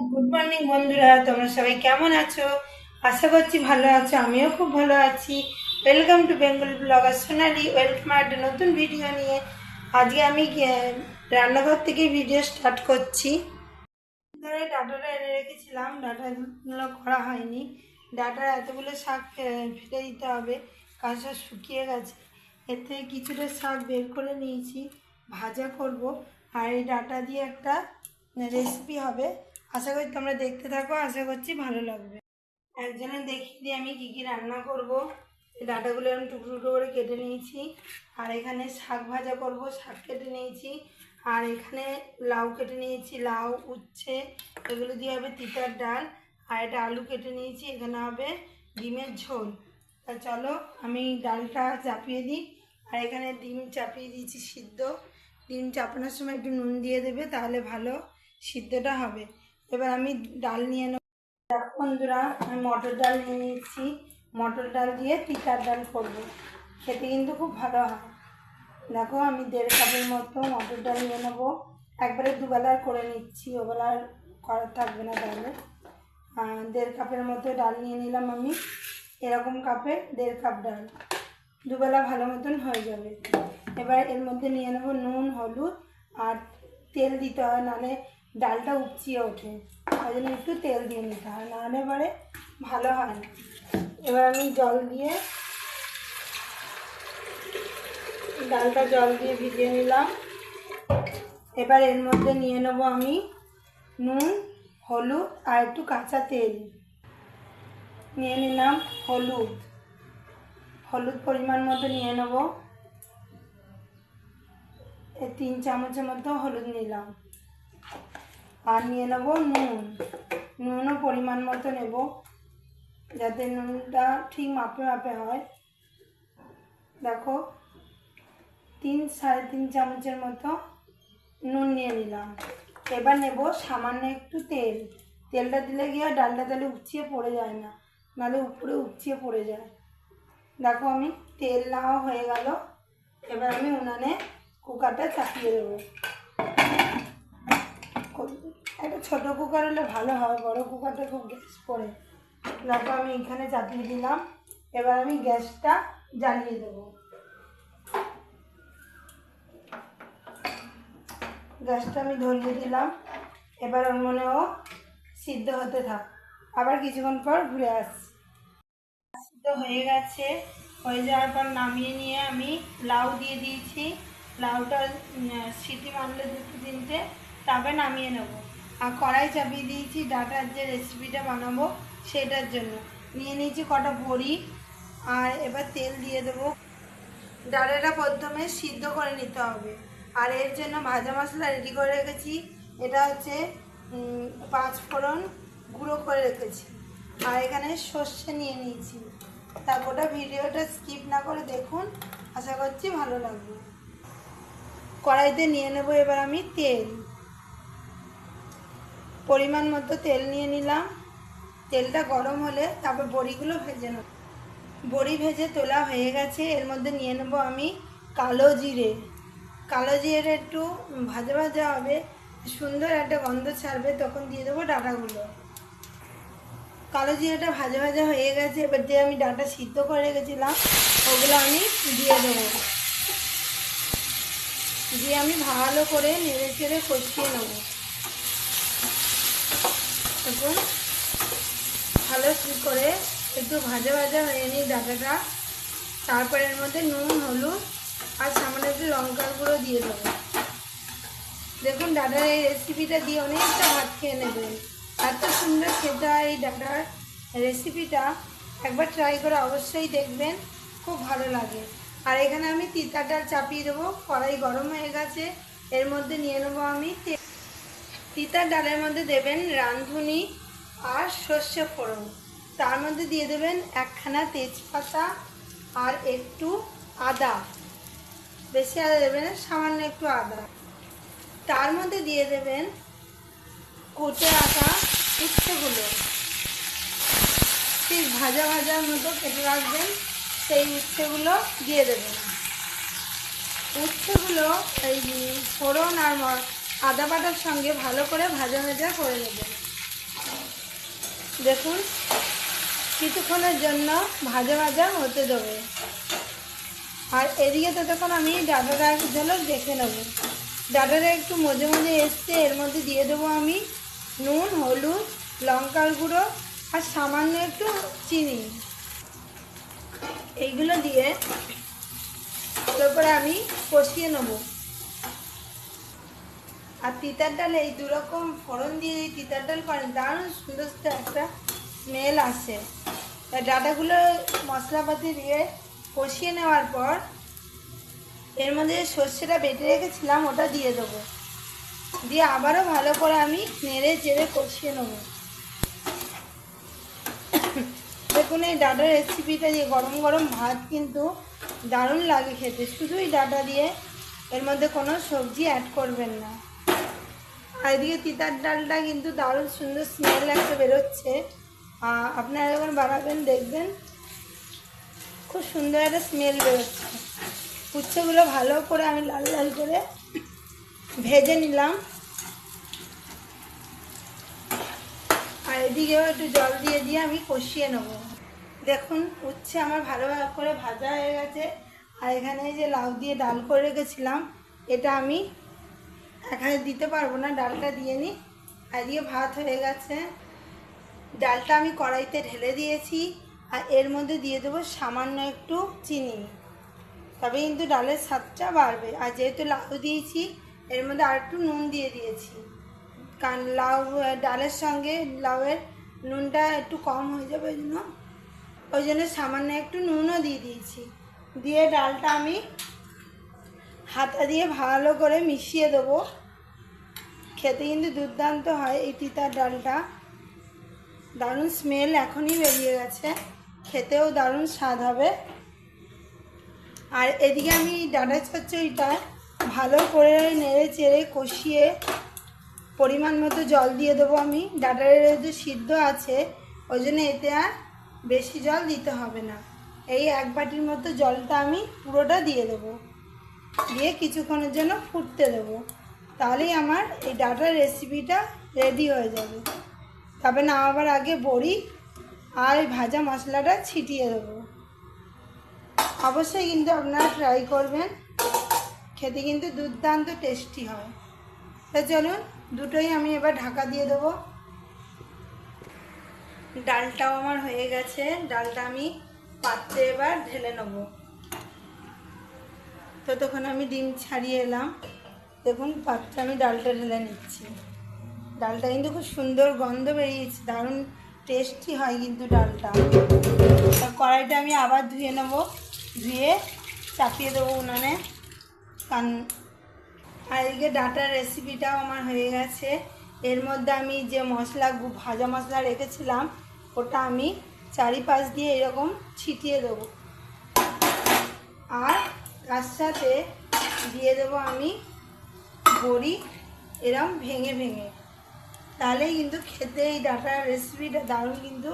Good morning বন্ধুরা, তোমরা সবাই কেমন আছো? আশা করছি ভালো আছো, আমিও খুব ভালো আছি। Welcome to Bengal blogger Sonali welcome একটা নতুন ভিডিও নিয়ে। আজকে আমি রান্নাঘর থেকে ভিডিও স্টার্ট করছি। ধরে ডাটাটা এনে রেখেছিলাম ডাটাগুলো করা হয়নি। ডাটার এতগুলো শাক ফেলে দিতে হবে কাঁচা শুকিয়ে গেছে। এর থেকে কিছুটা শাক বের করে নিয়েছি, ভাজা করব। আর এই ডাটা দিয়ে একটা রেসিপি হবে। আশা করি তোমরা দেখতে থাকো, আশা করছি ভালো লাগবে। একজনে দেখিয়ে দিই আমি কী কী রান্না করব। ডাটাগুলো আমি টুকরো টুকরো করে কেটে নিয়েছি। আর এখানে শাক ভাজা করব, শাক কেটে নিয়েছি। আর এখানে লাউ কেটে নিয়েছি, লাউ, উচ্ছে, এগুলো দিয়ে হবে তিতার ডাল। আর এটা আলু কেটে নিয়েছি, এখানে হবে ডিমের ঝোল। তা চলো, আমি ডালটা চাপিয়ে দিই। আর এখানে ডিম চাপিয়ে দিয়েছি সিদ্ধ। ডিম চাপানোর সময় একটু নুন দিয়ে দেবে, তাহলে ভালো সিদ্ধটা হবে। এবার আমি ডাল নিয়ে নেব। বন্ধুরা, আমি মটর ডাল নিয়ে নিচ্ছি। মটর ডাল দিয়ে তিতার ডাল করব। খেতে কিন্তু খুব ভালো হয়। দেখো, আমি দেড় কাপের মতো মটর ডাল নিয়ে নেব। একবারে দুবেলার করে নিচ্ছি ওবেলার করা থাকবে না তাহলে। দেড় কাপের মতো ডাল নিয়ে নিলাম আমি। এরকম কাপে দেড় কাপ ডাল। দুবেলা ভালো মতন হয়ে যাবে। এবার এর মধ্যে নিয়ে নেব নুন, হলুদ আর তেল দিতে হয়। নাহলে ডালটা উপচিয়ে ওঠে। ওই জন্য একটু তেল দিয়ে নিতে হয় নাহলে এবারে ভালো হয় না। এবার আমি জল দিয়ে ডালটা জল দিয়ে ভিজিয়ে নিলাম। এবার এর মধ্যে নিয়ে নেব আমি নুন, হলুদ আর একটু কাঁচা তেল। নিয়ে নিলাম হলুদ। হলুদ পরিমাণ মতো নিয়ে নেব। তিন চামচের মতো হলুদ নিলাম। আর নিয়ে নেব, নুন, নুনও পরিমাণ মতো নেব, যাতে নুনটা ঠিক মাপে মাপে হয়। দেখো, তিন, সাড়ে তিন চামচের মতো নুন নিয়ে নিলাম। এবার নেব সামান্য একটু তেল। তেলটা দিলে গিয়ে ডালটা তাহলে উপচিয়ে পড়ে যায় না, নাহলে উপরে উপচিয়ে পড়ে যায়। দেখো আমি তেল নেওয়া হয়ে গেল। এবার আমি উনানে কুকারটা চাপিয়ে দেবো। একটা ছোটো কুকার হলে ভালো হয়, বড় কুকারটা খুব গ্যাস পড়ে। দেখো আমি এখানে চাপিয়ে দিলাম। এবার আমি গ্যাসটা জ্বালিয়ে দেবো। গ্যাসটা আমি ধরিয়ে দিলাম। এবার ওর মনে ও সিদ্ধ হতে থাক। আবার কিছুক্ষণ পর ঘুরে আসছি। সিদ্ধ হয়ে গেছে। হয়ে যাওয়ার পর নামিয়ে নিয়ে আমি লাউ দিয়ে দিয়েছি। লাউটা সিটি মারলে দুটো তিনটে, তারপরে নামিয়ে নেব। আর কড়াই চাপিয়ে দিয়েছি, ডাটার যে রেসিপিটা বানাবো সেটার জন্য। নিয়ে নিয়েছি কটা বড়ি, আর এবার তেল দিয়ে দেবো। ডাটাটা প্রথমে সিদ্ধ করে নিতে হবে। আর এর জন্য ভাজা মশলা রেডি করে রেখেছি। এটা হচ্ছে পাঁচ ফোড়ন গুঁড়ো করে রেখেছি। আর এখানে সর্ষে নিয়ে নিয়েছি। তা গোটা ভিডিওটা স্কিপ না করে দেখুন। আশা করছি ভালো লাগবে। কড়াইতে নিয়ে নেব এবার আমি তেল। পরিমাণ মতো তেল নিয়ে নিলাম। তেলটা গরম হলে তারপর বড়িগুলো ভেজে নেব। বড়ি ভেজে তোলা হয়ে গেছে। এর মধ্যে নিয়ে নেব আমি কালো জিরে। কালো জিরে একটু ভাজা ভাজা হবে, সুন্দর একটা গন্ধ ছাড়বে, তখন দিয়ে দেবো ডাটাগুলো। কালো জিরাটা ভাজা ভাজা হয়ে গেছে। এবার যে আমি ডাটা সিদ্ধ করে রেখেছিলাম, ওগুলো আমি দিয়ে দেবো। দিয়ে আমি ভালো করে নেড়ে চেড়ে কষিয়ে নেব। দেখুন। ভালো করে একটু ভাজা ভাজা হয়ে নিই ডাটাটা। তারপরে এর মধ্যে নুন, হলুদ আর সামান্য একটু লঙ্কার গুঁড়ো দিয়ে দেবো। দেখুন ডাটার এই রেসিপিটা দিয়ে অনেকটা ভাত খেয়ে নেবেন। এত সুন্দর খেতে হয় এই ডাটার রেসিপিটা একবার ট্রাই করে অবশ্যই দেখবেন, খুব ভালো লাগে। আর এখানে আমি তিতা চাপিয়ে দেবো। কড়াই গরম হয়ে গেছে। এর মধ্যে নিয়ে নেব আমি তিতার ডালের মধ্যে দেবেন রাঁধুনি আর সর্ষে ফোড়ন। তার মধ্যে দিয়ে দেবেন একখানা তেজপাতা আর একটু আদা। বেশি আদা দেবেন সামান্য একটু আদা। তার মধ্যে দিয়ে দেবেন কুটে রাখা উচ্ছেগুলো। ঠিক ভাজা ভাজার মতো কেটে রাখবেন, সেই উচ্ছেগুলো দিয়ে দেবেন। উচ্ছেগুলো এই ফোড়ন আর আদা বাটার সঙ্গে ভালো করে ভাজা ভাজা করে নেবেন দেখুন, কিছুক্ষণের জন্য ভাজা ভাজা হতে দেবে। আর এদিকে ততক্ষণ আমি ডাটাটা ঝোলক দেখে নেব। ডাটাটা একটু মজে মজে এসছে, এর মধ্যে দিয়ে দেবো আমি নুন, হলুদ, লঙ্কার গুঁড়ো আর সামান্য একটু চিনি। এইগুলো দিয়ে তারপরে আমি কষিয়ে নেব। আর তিতার ডালে এই দুরকম ফোড়ন দিয়ে এই তিতার ডাল করেন, দারুণ সুন্দর একটা স্মেল আসে। ডাটাগুলো মশলাপাতি দিয়ে কষিয়ে নেওয়ার পর এর মধ্যে যে সর্ষেটা বেটে রেখেছিলাম, ওটা দিয়ে দেবো। দিয়ে আবারও ভালো করে আমি নেড়ে চেড়ে কষিয়ে নেব। দেখুন, এই ডাটার রেসিপিটা দিয়ে গরম গরম ভাত কিন্তু দারুণ লাগে খেতে। শুধুই ডাটা দিয়ে এর মধ্যে কোনো সবজি অ্যাড করবেন না। আর এদিকে তিতার ডালটা কিন্তু দারুণ সুন্দর স্মেল একটা বেরোচ্ছে। আপনারা যখন বানাবেন, দেখবেন খুব সুন্দর একটা স্মেল বেরোচ্ছে। উচ্ছেগুলো ভালো করে আমি লাল লাল করে ভেজে নিলাম। আর এদিকেও একটু জল দিয়ে দিয়ে আমি কষিয়ে নেব। দেখুন, উচ্ছে আমার ভালো করে ভাজা হয়ে গেছে। আর এখানে যে লাউ দিয়ে ডাল করে রেখেছিলাম, এটা আমি এখানে দিতে পারব না, ডালটা দিয়ে নিই এদিকে ভাত হয়ে গেছে। ডালটা আমি কড়াইতে ঢেলে দিয়েছি। আর এর মধ্যে দিয়ে দেবো সামান্য একটু চিনি। তবে কিন্তু ডালের স্বাদটা বাড়বে। আর যেহেতু লাউ দিয়েছি, এর মধ্যে আর একটু নুন দিয়ে দিয়েছি। কারণ লাউ, ডালের সঙ্গে লাউয়ের নুনটা একটু কম হয়ে যাবে ওই জন্য। ওই জন্য সামান্য একটু নুনও দিয়ে দিয়েছি। দিয়ে ডালটা আমি হাতা দিয়ে ভালো করে মিশিয়ে দেবো। খেতে কিন্তু দুর্দান্ত হয় এই তিতার ডালটা। দারুণ স্মেল এখনই বেরিয়ে গেছে। খেতেও দারুণ স্বাদ হবে। আর এদিকে আমি ডাটা চচ্চড়িটা ভালো করে নেড়ে চেড়ে কষিয়ে পরিমাণ মতো জল দিয়ে দেবো আমি। ডাটার যে সিদ্ধ আছে, ওই জন্য এতে আর বেশি জল দিতে হবে না। এই এক বাটির মতো জলটা আমি পুরোটা দিয়ে দেবো। দিয়ে কিছুক্ষণের জন্য ফুটতে দেবো। তাহলেই আমার এই ডাটার রেসিপিটা রেডি হয়ে যাবে। তবে নামাবার আগে বড়ি আর এই ভাজা মশলাটা ছিটিয়ে দেবো। অবশ্যই কিন্তু আপনারা ট্রাই করবেন। খেতে কিন্তু দুর্দান্ত টেস্টি হয়। তা চলুন, দুটোই আমি এবার ঢাকা দিয়ে দেবো। ডালটাও আমার হয়ে গেছে। ডালটা আমি পাত্রে এবার ঢেলে নেব। ততক্ষণ আমি ডিম ছাড়িয়ে এলাম। দেখুন, পাত্রে আমি ডালটা ঢেলে নিচ্ছি। ডালটা কিন্তু খুব সুন্দর গন্ধ বেরিয়েছে, দারুণ টেস্টি হয় কিন্তু ডালটা। কড়াইটা আমি আবার ধুয়ে নেব, ধুয়ে চাপিয়ে দেবো উনানে। কারণ আর এদিকে ডাটার রেসিপিটাও আমার হয়ে গেছে। এর মধ্যে আমি যে মশলা ভাজা মশলা রেখেছিলাম, ওটা আমি চারিপাশ দিয়ে এরকম ছিটিয়ে দেবো। আর তার সাথে দিয়ে দেবো আমি বড়ি, এরম ভেঙে ভেঙে। তাহলেই কিন্তু খেতে এই ডাটার রেসিপিটা দারুণ কিন্তু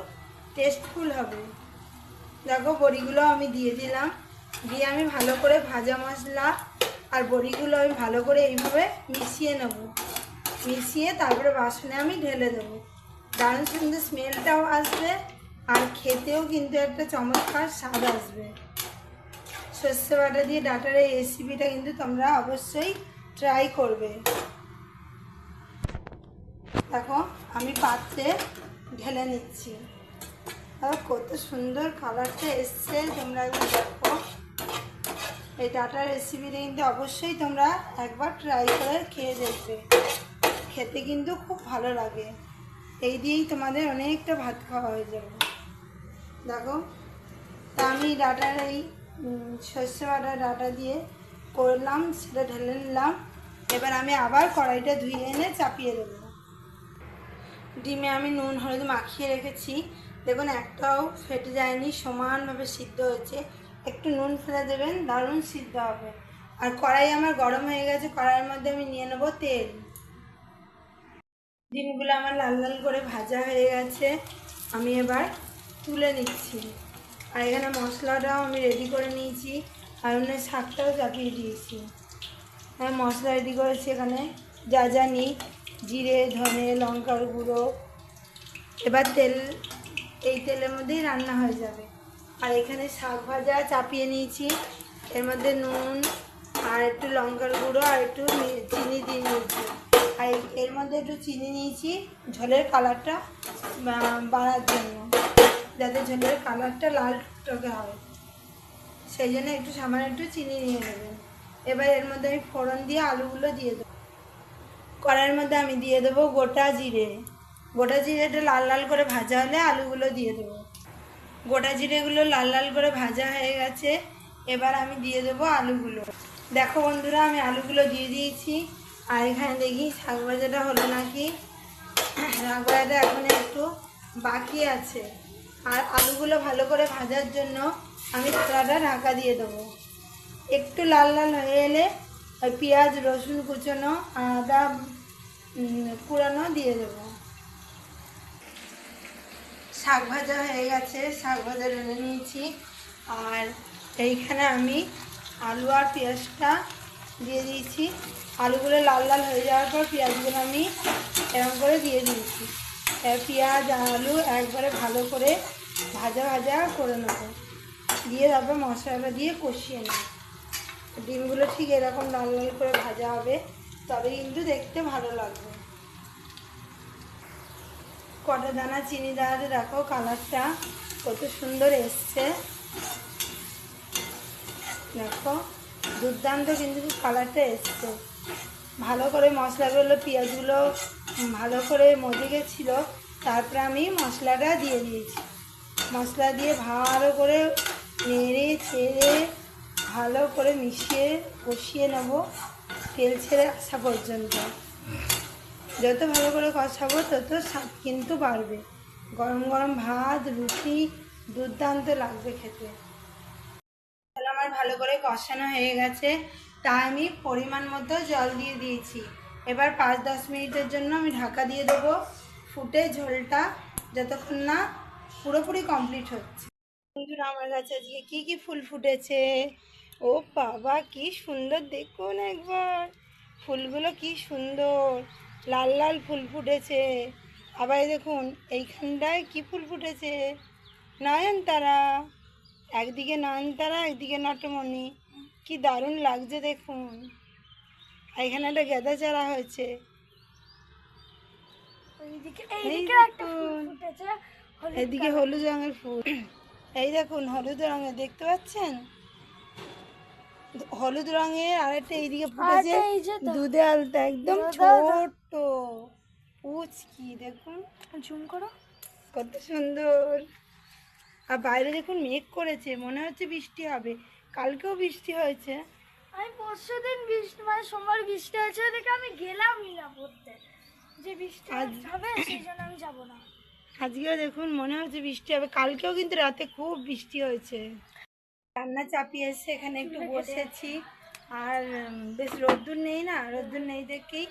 টেস্টফুল হবে। দেখো, বড়িগুলো আমি দিয়ে দিলাম। দিয়ে আমি ভালো করে ভাজা মশলা আর বড়িগুলো আমি ভালো করে এইভাবে মিশিয়ে নেব। মিশিয়ে তারপরে বাসনে আমি ঢেলে দেবো। দারুণ সুন্দর স্মেলটাও আসবে আর খেতেও কিন্তু একটা চমৎকার স্বাদ আসবে। সর্ষে বাটা দিয়ে ডাটার এই রেসিপিটা কিন্তু তোমরা অবশ্যই ট্রাই করবে। দেখো, আমি পাত্রে ঢেলে নিচ্ছি। কত সুন্দর কালারটা এসছে। তোমরা একবার দেখো। এই ডাটার রেসিপিটা কিন্তু অবশ্যই তোমরা একবার ট্রাই করে খেয়ে দেখবে। খেতে কিন্তু খুব ভালো লাগে। এই দিয়েই তোমাদের অনেকটা ভাত খাওয়া হয়ে যাবে। দেখো, তা আমি ডাটার এই সর্ষে বাটা ডাটা দিয়ে করলাম, সেটা ঢেলে নিলাম। এবার আমি আবার কড়াইটা ধুয়ে এনে চাপিয়ে দেবো। ডিমে আমি নুন, হলুদ মাখিয়ে রেখেছি। দেখুন, একটাও ফেটে যায়নি, সমানভাবে সিদ্ধ হয়েছে। একটু নুন ফেলে দেবেন, দারুণ সিদ্ধ হবে। আর কড়াই আমার গরম হয়ে গেছে, কড়াইয়ের মধ্যে আমি নিয়ে নেব তেল। ডিমগুলো আমার লাল লাল করে ভাজা হয়ে গেছে। আমি এবার তুলে নিচ্ছি। আর এখানে মশলাটাও আমি রেডি করে নিয়েছি। আর অন্য শাকটাও চাপিয়ে দিয়েছি। হ্যাঁ মশলা রেডি করেছি এখানে। যা যা নিই, জিরে, ধনে, লঙ্কার গুঁড়ো। এবার তেল, এই তেলের মধ্যেই রান্না হয়ে যাবে। আর এখানে শাক ভাজা চাপিয়ে নিয়েছি। এর মধ্যে নুন, আর একটু লঙ্কার গুঁড়ো, আর একটু চিনি দিয়ে নিয়েছি। আর এর মধ্যে একটু চিনি নিয়েছি। ঝোলের কালারটা বাড়ার জন্য। যাতে ঝোলের কালারটা লাল টকে হয় সেই জন্য একটু সামান্য একটু চিনি নিয়ে নেবেন। এবার এর মধ্যে আমি ফোড়ন দিয়ে আলুগুলো দিয়ে দেবো। কড়াইয়ের মধ্যে আমি দিয়ে দেবো গোটা জিরে। গোটা জিরেটা লাল লাল করে ভাজা হলে আলুগুলো দিয়ে দেবো। গোটা জিরেগুলো লাল লাল করে ভাজা হয়ে গেছে। এবার আমি দিয়ে দেবো আলুগুলো। দেখো বন্ধুরা, আমি আলুগুলো দিয়ে দিয়েছি। আর এখানে দেখি শাক ভাজাটা হলো নাকি? শাক ভাজাটা এখন একটু বাকি আছে। আর আলুগুলো ভালো করে ভাজার জন্য আমি কড়াটা ঢাকা দিয়ে দেবো। একটু লাল লাল হয়ে এলে ওই পেঁয়াজ, রসুন কুচোনো, আদা কুড়ানো দিয়ে দেবো। শাক ভাজা হয়ে গেছে, শাক ভাজা ঢেলে নিয়েছি। আর এইখানে আমি আলু আর পেঁয়াজটা দিয়ে দিয়েছি। আলুগুলো লাল লাল হয়ে যাওয়ার পর পেঁয়াজগুলো আমি এরকম করে দিয়ে দিয়েছি। পেঁয়াজ, আলু একবারে ভালো করে ভাজা ভাজা করে নেব। দিয়ে তারপর মশলাটা দিয়ে কষিয়ে নেব। ডিমগুলো ঠিক এরকম লাল লাল করে ভাজা হবে তবে কিন্তু দেখতে ভালো লাগবে। কটা দানা চিনি দেওয়াতে দেখো কালারটা কত সুন্দর এসছে। দেখো, দুর্দান্ত কিন্তু কালারটা এসছে। ভালো করে মশলাগুলো পেঁয়াজগুলো ভালো করে মজে গেছিল, তারপরে আমি মশলাটা দিয়ে দিয়েছি। মশলা দিয়ে ভালো করে নেড়ে ছেড়ে ভালো করে মিশিয়ে কষিয়ে নেব তেল ছেড়ে আসা পর্যন্ত। যত ভালো করে কষাবো তত স্বাদ কিন্তু বাড়বে। গরম গরম ভাত, রুটি দুর্দান্ত লাগবে খেতে। আমার ভালো করে কষানো হয়ে গেছে। তা আমি পরিমাণ মতো জল দিয়ে দিয়েছি। এবার পাঁচ দশ মিনিটের জন্য আমি ঢাকা দিয়ে দেবো। ফুটে ঝোলটা যতক্ষণ না পুরোপুরি কমপ্লিট হচ্ছে। বন্ধুরা, আমার কাছে আজকে কী কী ফুল ফুটেছে? ও বাবা, কি সুন্দর! দেখুন একবার। ফুলগুলো কি সুন্দর! লাল লাল ফুল ফুটেছে। আবার দেখুন, এইখানটায় কি ফুল ফুটেছে? নয়নতারা। একদিকে নয়নতারা, একদিকে নটমণি। কি দারুণ লাগছে দেখুন। এখানে একটা গেঁদা চারা হয়েছে। এদিকে হলুদ রঙের ফুল। এই দেখুন হলুদ রঙের দেখতে পাচ্ছেন? হলুদ রঙের আর একটা এইদিকে ফুটেছে। দুধে আলতা একদম। ছোট্ট। পুচকি দেখুন। জুম করো। কত সুন্দর। আর বাইরে দেখুন মেঘ করেছে মনে হচ্ছে বৃষ্টি হবে। কালকেও বৃষ্টি হয়েছে। আমি পরশু দিন বৃষ্টি মানে সোমবার বৃষ্টি হয়েছে দেখে আমি গেলামই না পড়তে যে বৃষ্টি হবে সেই জন্য আমি যাব না। আজকেও দেখুন মনে হচ্ছে বৃষ্টি হবে। কালকেও কিন্তু রাতে খুব বৃষ্টি হয়েছে। রান্না চাপিয়ে এসে এখানে একটু বসেছি। আর বেশ রোদ্দুর নেই না? রোদ্দুর নেই দেখেই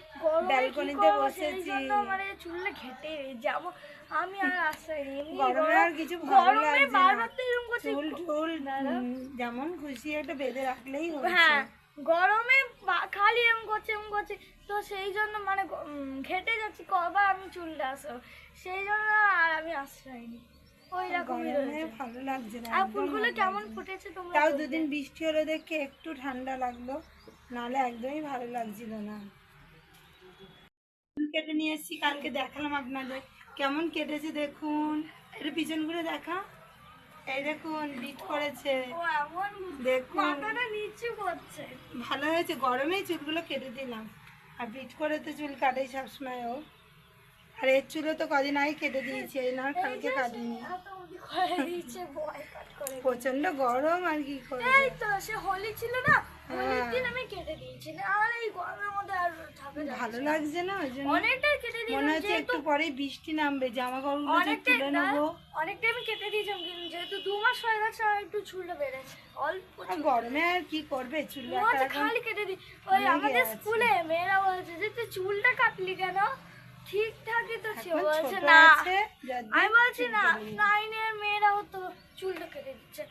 ব্যালকনিতে বসেছি। মানে চুলটা ঘেটে যাব। আমি আর এমনি গরমে গরম- আর কিছু ভালো গরমে লাগছে না। বারবার তো এরকম করছি। চুল টুল যেমন খুশি একটা বেঁধে রাখলেই হ্যাঁ গরমে খালি করছে করছে। তো সেই জন্য মানে ঘেটে যাচ্ছি কবার আমি চুলটা আসব সেই জন্য আর আমি আশ্রয়নি ওই রকমই ভালো লাগছে না আর ফুলগুলো কেমন ফুটেছে তোমরা তাও দুদিন বৃষ্টি হলো দেখে একটু ঠান্ডা লাগল নাহলে একদমই ভালো লাগছিল না। কেটে নিয়ে এসেছি কালকে দেখালাম আপনাদের। কেমন কেটেছে দেখুন। একটু পিছন ঘুরে দেখা। এই দেখুন বিট করেছে। দেখুন। নিচু করছে। ভালো হয়েছে গরমেই চুলগুলো কেটে দিলাম। আর বিট করে তো চুল কাটেই সবসময় ও। আর এর চুলও তো কদিন আগে কেটে দিয়েছি এই না কালকে কাটিনি। করে করে প্রচণ্ড গরম আর কি এই তো সে হোলি ছিল না? হ্যাঁ। দিন আমি কেটে দিয়েছি। আর এই গরমের মধ্যে আর ভালো লাগছে না ওই জন্য অনেকটাই কেটে মনে হচ্ছে একটু পরেই বৃষ্টি নামবে জামা তুলে নেব। অনেকটাই আমি কেটে দিয়েছিলাম কিন্তু যেহেতু দু মাস হয়ে গেছে আর একটু চুলটা বেড়েছে অল্প গরমে আর কি করবে খালি কেটে দিই। ওই আমাদের স্কুলে মেয়েরা বলছে যে তুই চুলটা কাটলি কেন? ঠিকঠাকই তো ছিল। বলছে না। আমি বলছি না নাইনের মেয়েরাও তো চুলটা কেটে দিচ্ছে।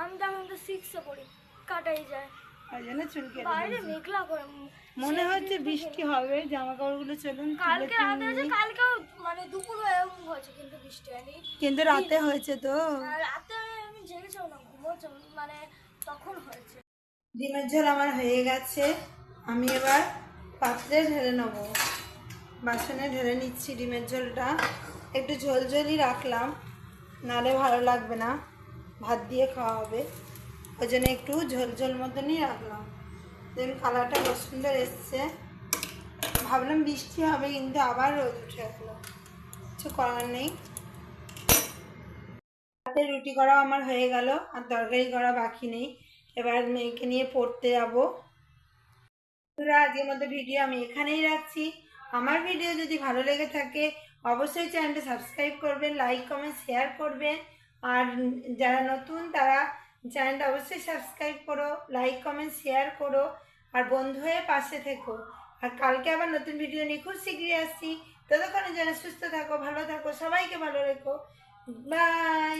আমি তো এখন তো সিক্সে পড়ি কাটাই যায়। ওই জন্য চুল কেটে বাইরে মেঘলা করে মনে হচ্ছে বৃষ্টি হবে জামা কাপড়গুলো চলুন কালকে রাতে হয়েছে কালকেও মানে দুপুর এরকম হয়েছে কিন্তু বৃষ্টি বৃষ্টি হয়নি। কিন্তু রাতে হয়েছে তো। রাতে আমি জেগেছিলাম না ঘুমোচ্ছ মানে তখন হয়েছে। ডিমের ঝোল আমার হয়ে গেছে। আমি এবার পাত্রে ঢেলে নেব। বাসনে ঢেলে নিচ্ছি ডিমের ঝোলটা। একটু ঝোল ঝোলই রাখলাম নালে ভালো লাগবে না। ভাত দিয়ে খাওয়া হবে। ওই জন্য একটু ঝোল ঝোল মতনই রাখলাম। দেখুন কালারটা খুব সুন্দর এসছে। ভাবলাম বৃষ্টি হবে, কিন্তু আবার রোদ উঠে গেলো কিছু করার নেই। রাতে রুটি করা আমার হয়ে গেল, আর তরকারি করা বাকি নেই। এবার মেয়েকে নিয়ে পড়তে যাব। আজকের মতো ভিডিও আমি এখানেই রাখছি। আমার ভিডিও যদি ভালো লেগে থাকে, অবশ্যই চ্যানেলটা সাবস্ক্রাইব করবেন, লাইক, কমেন্ট, শেয়ার করবেন। আর যারা নতুন, তারা চ্যানেলটা অবশ্যই সাবস্ক্রাইব করো লাইক কমেন্ট শেয়ার করো, আর বন্ধু হয়ে পাশে থেকো। আর কালকে আবার নতুন ভিডিও নিয়ে খুব শীঘ্রই আসছি। ততক্ষণে যেন সুস্থ থাকো, ভালো থাকো, সবাইকে ভালো রেখো। বাই